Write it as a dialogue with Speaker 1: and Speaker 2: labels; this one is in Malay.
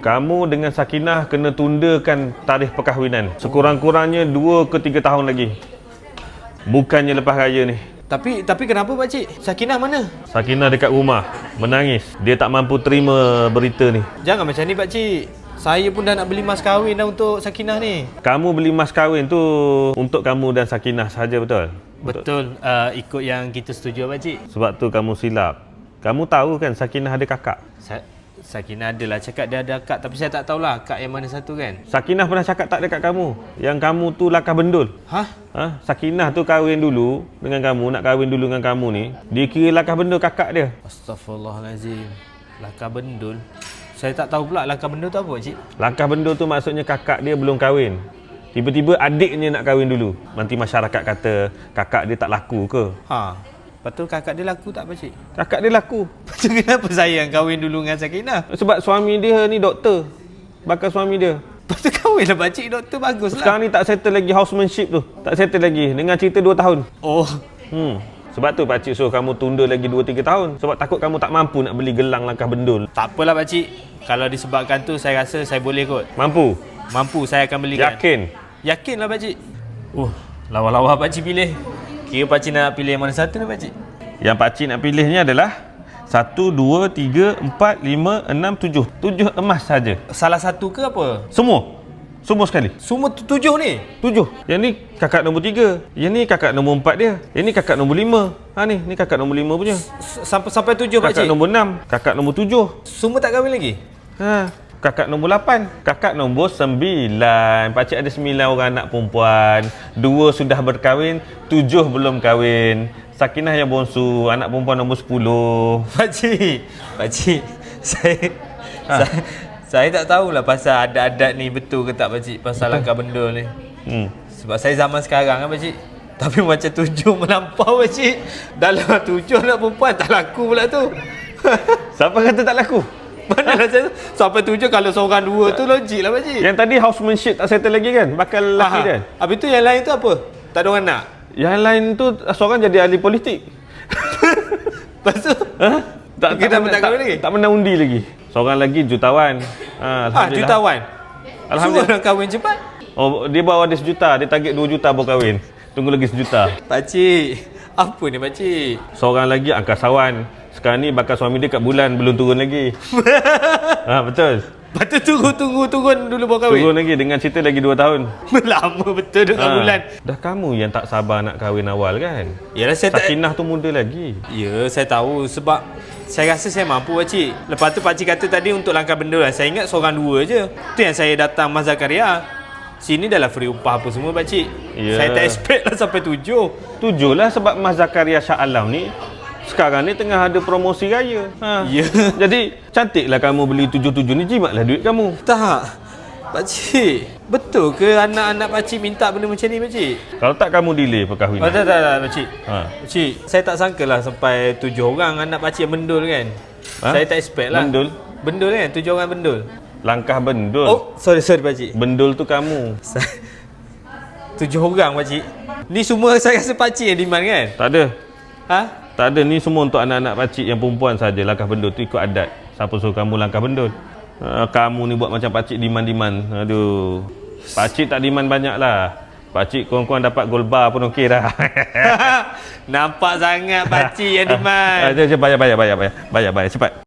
Speaker 1: Kamu dengan Sakinah kena tundakan tarikh perkahwinan. Sekurang-kurangnya 2 ke 3 tahun lagi. Bukannya lepas raya ni.
Speaker 2: Tapi tapi kenapa pak cik? Sakinah mana?
Speaker 1: Sakinah dekat rumah, menangis. Dia tak mampu terima berita ni.
Speaker 2: Jangan macam ni pak cik. Saya pun dah nak beli mas kahwin dah untuk Sakinah ni.
Speaker 1: Kamu beli mas kahwin tu untuk kamu dan Sakinah saja betul?
Speaker 2: Betul, uh, ikut yang kita setuju pak cik.
Speaker 1: Sebab tu kamu silap. Kamu tahu kan Sakinah ada kakak?
Speaker 2: Sa- Sakinah adalah cakap dia ada akak tapi saya tak tahulah akak yang mana satu kan.
Speaker 1: Sakinah pernah cakap tak dekat kamu? Yang kamu tu lakah bendul.
Speaker 2: Hah?
Speaker 1: Ha? Sakinah tu kahwin dulu dengan kamu, nak kahwin dulu dengan kamu ni. Dia kira lakah bendul kakak dia.
Speaker 2: Astaghfirullahalazim. Lakar bendul. Saya tak tahu pula lakar bendul tu apa cik.
Speaker 1: Langkah bendul tu maksudnya kakak dia belum kahwin. Tiba-tiba adiknya nak kahwin dulu. Nanti masyarakat kata kakak dia tak laku ke?
Speaker 2: Ha. Lepas tu kakak dia laku tak pak cik?
Speaker 1: Kakak dia laku.
Speaker 2: Lepas tu kenapa saya yang kahwin dulu dengan Sakinah?
Speaker 1: Sebab suami dia ni doktor. Bakal suami dia.
Speaker 2: Lepas tu kahwin lah pak cik doktor bagus lah.
Speaker 1: Sekarang ni tak settle lagi housemanship tu. Tak settle lagi. Dengan cerita 2 tahun.
Speaker 2: Oh.
Speaker 1: Hmm. Sebab tu pakcik suruh kamu tunda lagi 2-3 tahun. Sebab takut kamu tak mampu nak beli gelang langkah bendul.
Speaker 2: Tak apalah pak cik. Kalau disebabkan tu saya rasa saya boleh kot.
Speaker 1: Mampu?
Speaker 2: Mampu saya akan belikan.
Speaker 1: Yakin?
Speaker 2: Yakinlah pak cik. Oh, lawa-lawa pak cik pilih. Kira pak cik nak pilih mana satu ni pak cik?
Speaker 1: Yang pakcik nak pilih ni adalah 1, 2, 3, 4, 5, 6, 7. 7 emas saja.
Speaker 2: Salah satu ke apa?
Speaker 1: Semua. Semua sekali.
Speaker 2: Semua tu tujuh ni.
Speaker 1: Tujuh. Yang ni kakak nombor tiga. Yang ni kakak nombor empat dia. Yang ni kakak nombor lima. Ha ni, ni kakak nombor lima punya.
Speaker 2: S- Sampai sampai tujuh
Speaker 1: Kakak
Speaker 2: cik.
Speaker 1: nombor enam. Kakak nombor tujuh.
Speaker 2: Semua tak kahwin lagi?
Speaker 1: Ha. Kakak nombor lapan. Kakak nombor sembilan. Pakcik ada sembilan orang anak perempuan. Dua sudah berkahwin. Tujuh belum kahwin. Sakinah yang bongsu. Anak perempuan nombor sepuluh.
Speaker 2: Pak cik. Pak cik. Saya
Speaker 1: Ha.
Speaker 2: saya, saya tak tahulah pasal adat-adat ni betul ke tak pak cik pasal langkah bendul ni.
Speaker 1: Hmm.
Speaker 2: Sebab saya zaman sekarang kan pak cik. Tapi macam tujuh melampau pak cik. Dalam tujuh anak perempuan tak laku pula tu.
Speaker 1: Siapa kata tak laku?
Speaker 2: Mana lah saya sampai tujuh kalau seorang dua tu logik lah pak cik.
Speaker 1: Yang tadi housemanship tak settle lagi kan? Bakal lelaki
Speaker 2: Aha.
Speaker 1: dia.
Speaker 2: Habis tu yang lain tu apa? Tak ada orang nak.
Speaker 1: Yang lain tu seorang jadi ahli politik.
Speaker 2: Lepas tu
Speaker 1: Ha? Tak,
Speaker 2: Kita
Speaker 1: tak,
Speaker 2: tak
Speaker 1: tak,
Speaker 2: lagi?
Speaker 1: tak pernah undi lagi. Seorang lagi jutawan. Ha,
Speaker 2: ah jutawan.
Speaker 1: Alhamdulillah.
Speaker 2: Semua nak kahwin cepat.
Speaker 1: Oh, dia bawa dia sejuta. Dia target 2 juta baru kahwin. Tunggu lagi sejuta.
Speaker 2: Pakcik, apa ni pakcik?
Speaker 1: Seorang lagi angkasawan. Sekarang ni bakal suami dia kat bulan belum turun lagi. ha, betul.
Speaker 2: Tu tunggu, tunggu, turun dulu baru kahwin.
Speaker 1: Turun lagi dengan cerita lagi 2 tahun.
Speaker 2: Lama betul dengan
Speaker 1: Ha.
Speaker 2: bulan.
Speaker 1: Dah kamu yang tak sabar nak kahwin awal kan?
Speaker 2: Yalah saya tak...
Speaker 1: Sakinah tu muda lagi.
Speaker 2: Ya, saya tahu sebab saya rasa saya mampu pakcik. Lepas tu pakcik kata tadi untuk langkah benda lah. Saya ingat seorang dua je. Tu yang saya datang Mas Zakaria. Sini dah lah free upah apa semua pakcik.
Speaker 1: Ya.
Speaker 2: Saya tak expect lah sampai tujuh.
Speaker 1: Tujuh lah sebab Mas Zakaria Shah Alam ni sekarang ni tengah ada promosi raya. Ha.
Speaker 2: Ya.
Speaker 1: Jadi cantiklah kamu beli tujuh-tujuh ni jimatlah duit kamu.
Speaker 2: Tak. Pakcik, betul ke anak-anak pakcik minta benda macam ni pakcik?
Speaker 1: Kalau tak kamu delay
Speaker 2: Oh,
Speaker 1: perkahwinan.
Speaker 2: tak, tak, tak, pakcik.
Speaker 1: Ha.
Speaker 2: Pakcik, saya tak sangka lah sampai tujuh orang anak pakcik yang bendul kan.
Speaker 1: Ha?
Speaker 2: Saya tak expect lah.
Speaker 1: Bendul?
Speaker 2: Bendul kan, tujuh orang bendul.
Speaker 1: Langkah bendul.
Speaker 2: Oh, sorry, sorry pakcik.
Speaker 1: Bendul tu kamu.
Speaker 2: Tujuh orang pakcik. Ni semua saya rasa pakcik yang demand kan?
Speaker 1: Tak ada.
Speaker 2: Ha?
Speaker 1: Tak ada ni semua untuk anak-anak pakcik yang perempuan saja langkah bendul tu ikut adat. Siapa suruh kamu langkah bendul? Ha, kamu ni buat macam pakcik diman-diman. Aduh. Pakcik tak diman banyak lah. Pakcik kurang-kurang dapat gold bar pun okey dah.
Speaker 2: Nampak sangat pakcik yang
Speaker 1: Ah, jom, jom, bayar, bayar, bayar, bayar. Bayar, bayar, cepat.